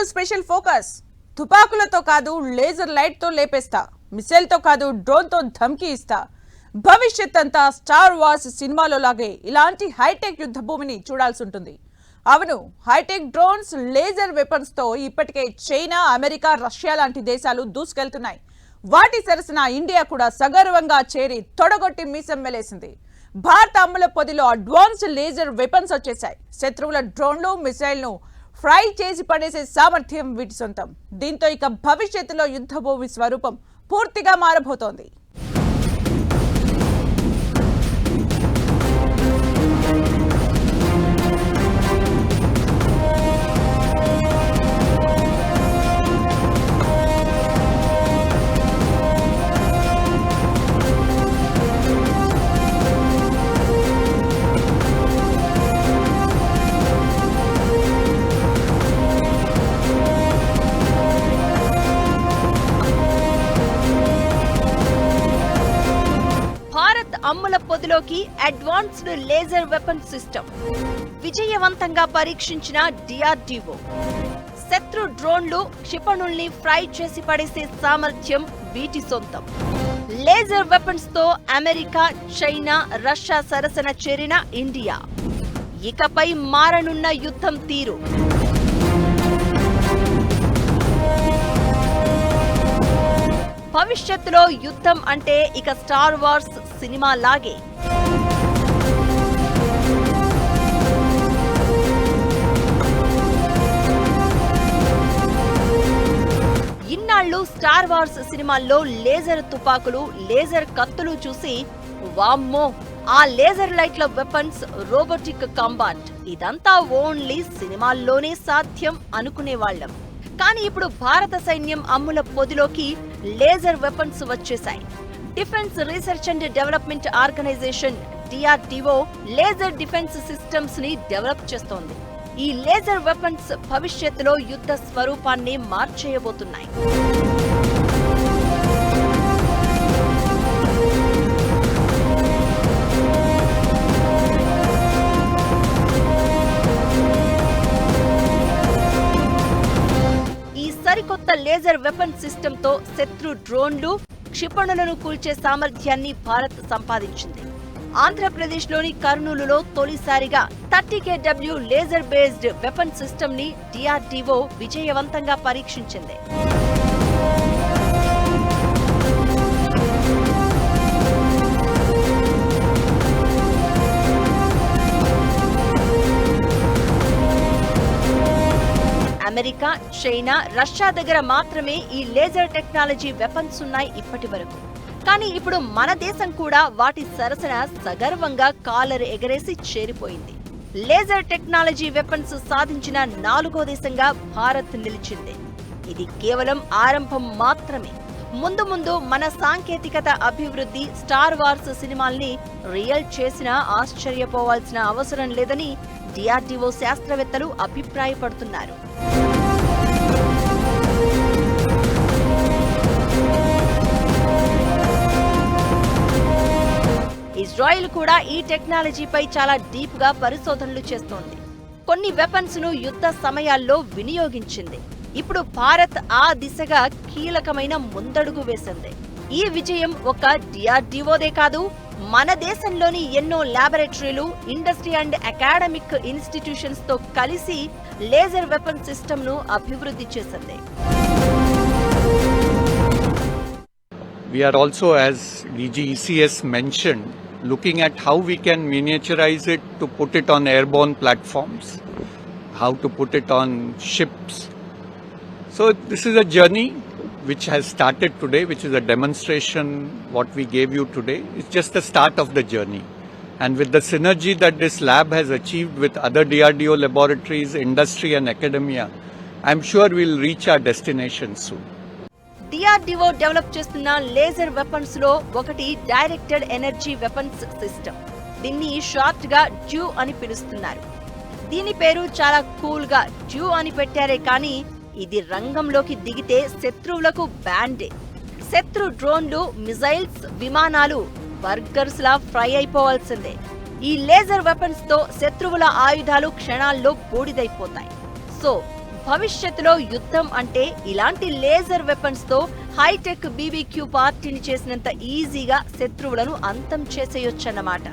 ఇప్పుడు special focus. తుపాకులతో కాదు laser లైట్తో లేపేస్తా. మిసైల్తో కాదు డ్రోన్తో ధమ్కి ఇస్తా. భవిష్యత్ అంతా స్టార్ వార్స్ సినిమాలో లాగే ఇలాంటి హైటెక్ యుద్ధ భూమిని చూడాల్సి ఉంటుంది అవును హైటెక్ డ్రోన్స్ లేజర్ వెపన్స్తో ఇప్పటికే చైనా అమెరికా రష్యా లాంటి దేశాలు దూసుకెళ్తున్నాయి. వాటి సరసన ఇండియా కూడా సగర్వంగా చేరి తొడగొట్టి మీసం వెలేసింది భారత అమ్ముల పొదిలో అడ్వాన్స్ లేజర్ వెపన్స్ వచ్చేశాయి. శత్రువుల డ్రోన్లు మిసైల్ను ఫ్రై చేసి పడేసే సామర్థ్యం వీటి సొంతం. దీంతో ఇక భవిష్యత్తులో యుద్ధభూమి స్వరూపం పూర్తిగా మారబోతోంది. అమ్ముల పొదిలోకి అడ్వాన్స్డ్ లేజర్ వెపన్ సిస్టమ్. విజయవంతంగా పరీక్షించిన డిఆర్డిఓ శత్రు డ్రోన్లు క్షిపణుల్ని ఫ్రై చేసి పడేసే సామర్థ్యం వీటి సొంతం. లేజర్ వెపన్స్తో అమెరికా చైనా రష్యా సరసన చేరిన ఇండియా. ఇకపై మారనున్న యుద్ధం తీరు. భవిష్యత్తులో యుద్ధం అంటే ఇక స్టార్ వార్స్ సినిమా లాగే ఇన్నాళ్ళు స్టార్ వార్స్ సినిమాల్లో లేజర్ తుపాకులు లేజర్ కత్తులు చూసి వామ్మో! ఆ లేజర్ లైట్ల వెపన్స్ రోబోటిక్ కాంబాట్ ఇదంతా ఓన్లీ సినిమాల్లోనే సాధ్యం అనుకునేవాళ్ళం. కానీ ఇప్పుడు భారత సైన్యం అమ్ముల పొదిలోకి లేజర్ వెపన్స్ వచ్చేశాయి. Defence research and development organisation DRDO laser defence సిస్టమ్స్ని develop చేస్తోంది. ఈ లేజర్ వెపన్స్ భవిష్యత్తులో యుద్ధ స్వరూపాన్ని మార్చేయబోతున్నాయి. సరికొత్త లేజర్ వెపన్ సిస్టమ్తో శత్రు డ్రోన్లు క్షిపణులను కూల్చే సామర్థ్యాన్ని భారత్ సంపాదించింది. ఆంధ్రప్రదేశ్లోని కర్నూలులో తొలిసారిగా thirty KW laser based weapon సిస్టమ్ని డిఆర్డీఓ విజయవంతంగా పరీక్షించింది. అమెరికా చైనా రష్యా దగ్గర మాత్రమే ఈ లేజర్ టెక్నాలజీ వెపన్స్ ఉన్నాయి ఇప్పటి వరకు. కానీ ఇప్పుడు మన దేశం కూడా వాటి సరసన సగర్వంగా కాలర్ ఎగరేసి చేరిపోయింది. లేజర్ టెక్నాలజీ వెపన్స్ సాధించిన నాలుగో దేశంగా భారత్ నిలిచింది. ఇది కేవలం ఆరంభం మాత్రమే. ముందు ముందు మన సాంకేతికత అభివృద్ధి స్టార్ వార్స్ సినిమాల్ని రియల్ చేసినా ఆశ్చర్యపోవాల్సిన అవసరం లేదని డిఆర్డిఓ శాస్త్రవేత్తలు అభిప్రాయపడుతున్నారు. ఇజ్రాయిల్ కూడా ఈ టెక్నాలజీపై చాలా డీప్గా పరిశోధనలు చేస్తోంది. కొన్ని వెపన్స్ను యుద్ధ సమయాల్లో వినియోగించింది. ఇప్పుడు భారత్ ఆ దిశగా కీలకమైన ముందడుగు వేసింది. ఈ విజయం ఒక డిఆర్డిఓదే కాదు మన దేశంలోని ఎన్నో ల్యాబొరేటరీలు ఇండస్ట్రీ అండ్ అకాడమిక్ ఇన్స్టిట్యూషన్స్తో కలిసి లేజర్ వెపన్ సిస్టమ్ను అభివృద్ధి చేసింది. We are also, as DGECS mentioned, looking at how we can miniaturize it to put it on airborne platforms, how to put it on ships. So, this is a journey which has started today, which is a demonstration. What we gave you today It's just the start of the journey. And with the synergy that this lab has achieved with other DRDO laboratories, industry, and academia, I'm sure we'll reach our destination soon. DRDO develop చేస్తున్న laser వెపన్స్లో ఒకటి directed energy weapons system దీన్ని షార్ట్గా due అని పిలుస్తున్నారు. దీని పేరు చాలా కూల్గా డ్యూ అని పెట్టారే కానీ ఇది రంగంలోకి దిగితే శత్రువులకు బ్యాండే శత్రు డ్రోన్లు మిజైల్స్ విమానాలు బర్గర్స్ లా ఫ్రై అయిపోవాల్సిందే. ఈ లేజర్ వెపన్స్తో శత్రువుల ఆయుధాలు క్షణాల్లో బూడిదైపోతాయి. సో భవిష్యత్తులో యుద్ధం అంటే ఇలాంటి లేజర్ వెపన్స్తో హైటెక్ బీబీక్యూ పార్టీని చేసినంత ఈజీగా శత్రువులను అంతం చేసేయొచ్చన్నమాట.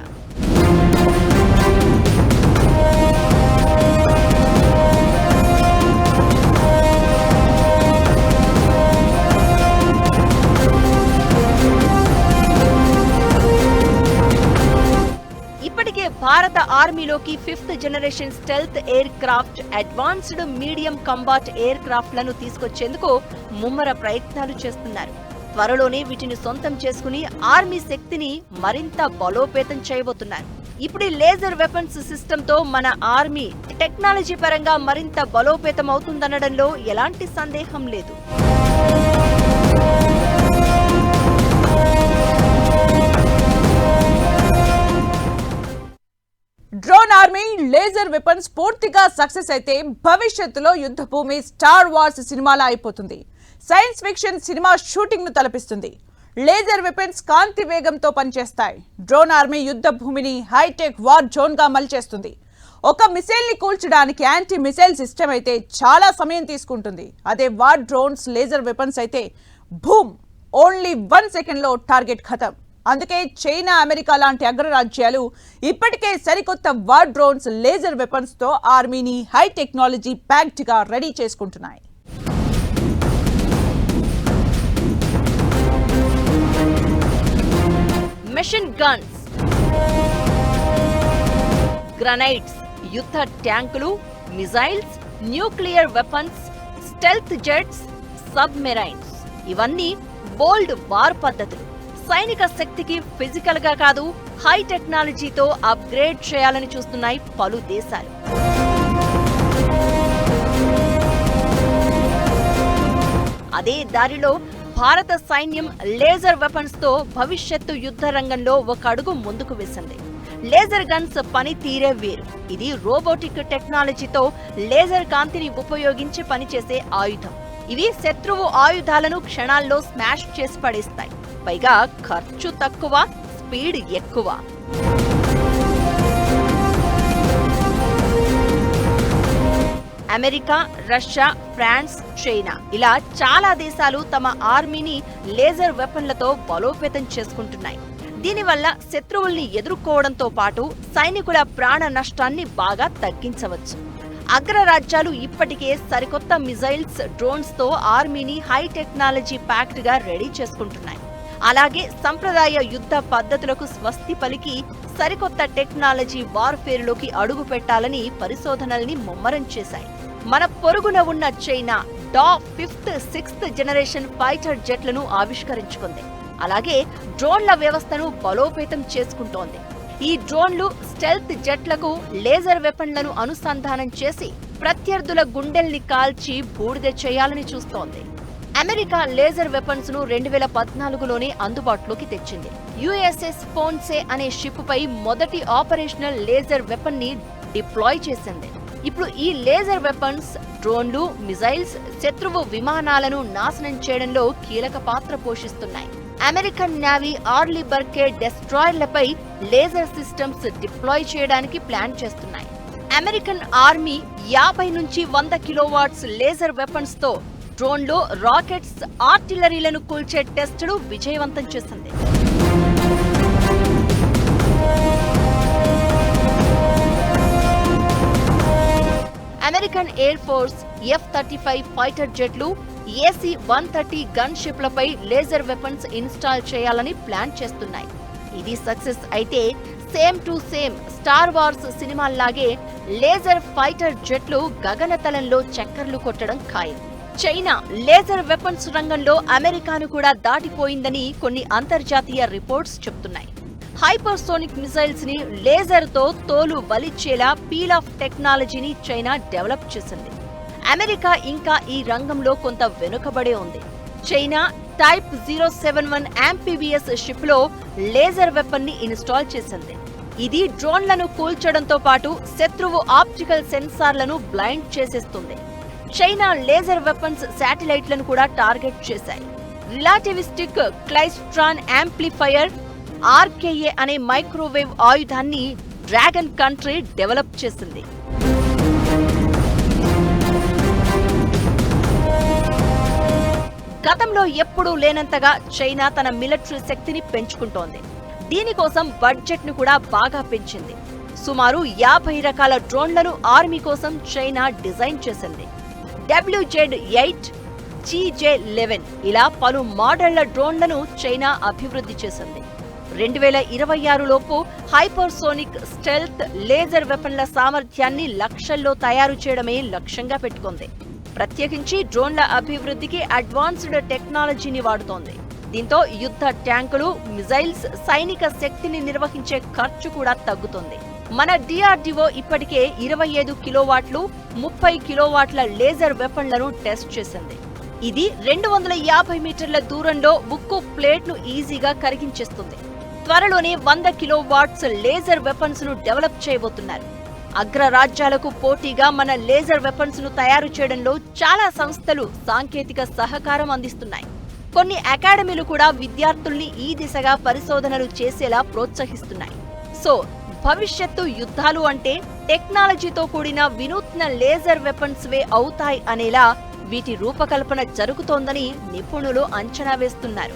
భారత ఆర్మీలోకి fifth generation stealth aircraft advanced medium combat air క్రాఫ్ట్లను తీసుకొచ్చేందుకు ముమ్మర ప్రయత్నాలు చేస్తున్నారు. త్వరలోనే వీటిని సొంతం చేసుకుని ఆర్మీ శక్తిని మరింత బలోపేతం చేయబోతున్నారు. ఇప్పుడు లేజర్ వెపన్స్ సిస్టంతో మన ఆర్మీ టెక్నాలజీ పరంగా మరింత బలోపేతం అవుతుందనడంలో ఎలాంటి సందేహం లేదు. ఇండియన్ ఆర్మీ లేజర్ వెపన్స్ పూర్తిగా సక్సెస్ అయితే భవిష్యత్తులో యుద్ధ భూమి స్టార్ వార్స్ సినిమాలా అయిపోతుంది. సైన్స్ ఫిక్షన్ సినిమా షూటింగ్ను తలపిస్తుంది. లేజర్ వెపన్స్ కాంతి వేగంతో పనిచేస్తాయి. డ్రోన్ ఆర్మీ యుద్ధ భూమిని హైటెక్ వార్ జోన్గా మలిచేస్తుంది. ఒక మిసైల్ని కూల్చడానికి యాంటీ మిసైల్ సిస్టమ్ అయితే చాలా సమయం తీసుకుంటుంది. అదే వార్ డ్రోన్స్ లేజర్ వెపన్స్ అయితే భూమ్ ఓన్లీ వన్ సెకండ్లో టార్గెట్ ఖతం. అందుకే చైనా అమెరికా లాంటి అగ్రరాజ్యాలు ఇప్పటికే సరికొత్త వార్ డ్రోన్స్ లేజర్ వెపన్స్తో ఆర్మీని హై టెక్నాలజీ ప్యాక్డ్గా రెడీ చేసుకుంటున్నాయి. మెషిన్ గన్స్ గ్రనైట్స్ యుద్ధ ట్యాంకులు missiles nuclear weapons stealth jets submarines ఇవన్నీ బోల్డ్ వార్ పద్ధతులు. సైనిక శక్తికి ఫిజికల్గా కాదు హై టెక్నాలజీతో అప్గ్రేడ్ చేయాలని చూస్తున్నాయి పలు దేశాలు. అదే దారిలో భారత సైన్యం లేజర్ వెపన్స్తో భవిష్యత్తు యుద్ధ రంగంలో ఒక అడుగు ముందుకు వేసింది. లేజర్ గన్స్ పని తీరే వేరు. ఇది రోబోటిక్ టెక్నాలజీతో లేజర్ కాంతిని ఉపయోగించి పనిచేసే ఆయుధం. ఇవి శత్రువు ఆయుధాలను క్షణాల్లో స్మాష్ చేసి పడేస్తాయి. పైగా ఖర్చు తక్కువ స్పీడ్ ఎక్కువ. అమెరికా రష్యా ఫ్రాన్స్ చైనా ఇలా చాలా దేశాలు తమ ఆర్మీని లేజర్ వెపన్లతో బలోపేతం చేసుకుంటున్నాయి. దీనివల్ల శత్రువుల్ని ఎదుర్కోవడంతో పాటు సైనికుల ప్రాణ నష్టాన్ని బాగా తగ్గించవచ్చు. అగ్రరాజ్యాలు ఇప్పటికే సరికొత్త మిజైల్స్ డ్రోన్స్తో ఆర్మీని హై టెక్నాలజీ ప్యాక్డ్గా రెడీ చేసుకుంటున్నాయి. అలాగే సంప్రదాయ యుద్ధ పద్ధతులకు స్వస్తి పలికి సరికొత్త టెక్నాలజీ వార్ఫేర్లోకి అడుగు పెట్టాలని పరిశోధనల్ని ముమ్మరం చేశాయి. మన పొరుగున ఉన్న చైనా డా ఫిఫ్త్ సిక్స్త్ జనరేషన్ ఫైటర్ జెట్లను ఆవిష్కరించుకుంది. అలాగే డ్రోన్ల వ్యవస్థను బలోపేతం చేసుకుంటోంది. ఈ డ్రోన్లు స్టెల్త్ జెట్లకు లేజర్ వెపన్లను అనుసంధానం చేసి ప్రత్యర్థుల గుండెల్ని కాల్చి బూడిద చేయాలని చూస్తోంది. అమెరికా లేజర్ వెపన్స్ను రెండు వేల పద్నాలుగులోనే అందుబాటులోకి తెచ్చింది. యుఎస్ఎస్ ఫోన్సే అనే షిప్ పై మొదటి ఆపరేషనల్ లేజర్ వెపన్ని డిప్లాయ్ చేసింది. ఇప్పుడు ఈ లేజర్ వెపన్స్ డ్రోన్లు మిజైల్స్ శత్రువు విమానాలను నాశనం చేయడంలో కీలక పాత్ర పోషిస్తున్నాయి. అమెరికన్ నావీ ఆర్లీ బర్కే డెస్ట్రాయర్లపై లేజర్ సిస్టమ్స్ డిప్లాయ్ చేయడానికి ప్లాన్ చేస్తున్నాయి. అమెరికన్ ఆర్మీ యాభై నుంచి వంద కిలోవాట్స్ లేజర్ వెపన్స్తో డ్రోన్లు రాకెట్స్ ఆర్టిలరీలను కూల్చే టెస్టులు విజయవంతం చేసింది. American air force F thirty five fighter జెట్లు AC one thirty gun షిప్లపై లేజర్ వెపన్స్ ఇన్స్టాల్ చేయాలని ప్లాన్ చేస్తున్నాయి. ఇది సక్సెస్ అయితే same to same star wars సినిమాల్లాగే laser fighter జెట్లు గగనతలంలో చక్కర్లు కొట్టడం ఖాయం. చైనా లేజర్ వెపన్స్ రంగంలో అమెరికాను కూడా దాటిపోయిందని కొన్ని అంతర్జాతీయ రిపోర్ట్స్ చెప్తున్నాయి హైపర్సోనిక్ మిసైల్స్ని లేజర్తో తోలు వలిచ్చేలా పీల్ ఆఫ్ టెక్నాలజీని చైనా డెవలప్ చేసింది. అమెరికా ఇంకా ఈ రంగంలో కొంత వెనుకబడే ఉంది. China type zero seven one amphibious షిప్లో లేజర్ వెపన్ని ఇన్స్టాల్ చేసింది. ఇది డ్రోన్లను కూల్చడంతో పాటు శత్రువు ఆప్టికల్ సెన్సార్లను బ్లైండ్ చేసేస్తుంది. చైనా లేజర్ వెపన్స్ శాటిలైట్లను కూడా టార్గెట్ చేశాయి. రిలాటివిస్టిక్ క్లైస్ట్రాన్ యాంప్లిఫైయర్ ఆర్కేఏ అనే మైక్రోవేవ్ ఆయుధాన్ని డ్రాగన్ కంట్రీ డెవలప్ చేసింది. గతంలో ఎప్పుడూ లేనంతగా చైనా తన మిలిటరీ శక్తిని పెంచుకుంటోంది. దీనికోసం బడ్జెట్ను కూడా బాగా పెంచింది. సుమారు యాభై రకాల డ్రోన్లను ఆర్మీ కోసం చైనా డిజైన్ చేసింది. డబ్ల్యూజెడ్ ఎయిట్ జీజే లెవెన్ ఇలా పలు మోడళ్ళ డ్రోన్లను చైనా అభివృద్ధి చేసింది. రెండు వేల ఇరవై ఆరులోపు హైపర్సోనిక్ స్టెల్త్ లేజర్ వెపన్ల సామర్థ్యాన్ని లక్షల్లో తయారు చేయడమే లక్ష్యంగా పెట్టుకుంది. ప్రత్యేకించి డ్రోన్ల అభివృద్ధికి అడ్వాన్స్డ్ టెక్నాలజీని వాడుతోంది. దీంతో యుద్ధ ట్యాంకులు మిజైల్స్ సైనిక శక్తిని నిర్వహించే ఖర్చు కూడా తగ్గుతుంది. మన డిఆర్డిఓ ఇప్పటికే ఇరవై ఐదు కిలోవాట్లు ముప్పై కిలోవాట్ల లేజర్ వెపన్లను టెస్ట్ చేసింది. ఇది రెండు వందల యాభై మీటర్ల దూరంలో ఉక్కు ప్లేట్ను ఈజీగా కరిగించేస్తుంది. త్వరలోనే వంద కిలో వాట్స్ లేజర్ వెపన్స్ను డెవలప్ చేయబోతున్నారు. అగ్రరాజ్యాలకు పోటీగా మన లేజర్ వెపన్స్ను తయారు చేయడంలో చాలా సంస్థలు సాంకేతిక సహకారం అందిస్తున్నాయి. కొన్ని అకాడమీలు కూడా విద్యార్థుల్ని ఈ దిశగా పరిశోధనలు చేసేలా ప్రోత్సహిస్తున్నాయి. సో భవిష్యత్తు యుద్ధాలు అంటే టెక్నాలజీతో కూడిన వినూత్న లేజర్ వెపన్స్ వే అవుతాయి అనేలా వీటి రూపకల్పన జరుగుతోందని నిపుణులు అంచనా వేస్తున్నారు.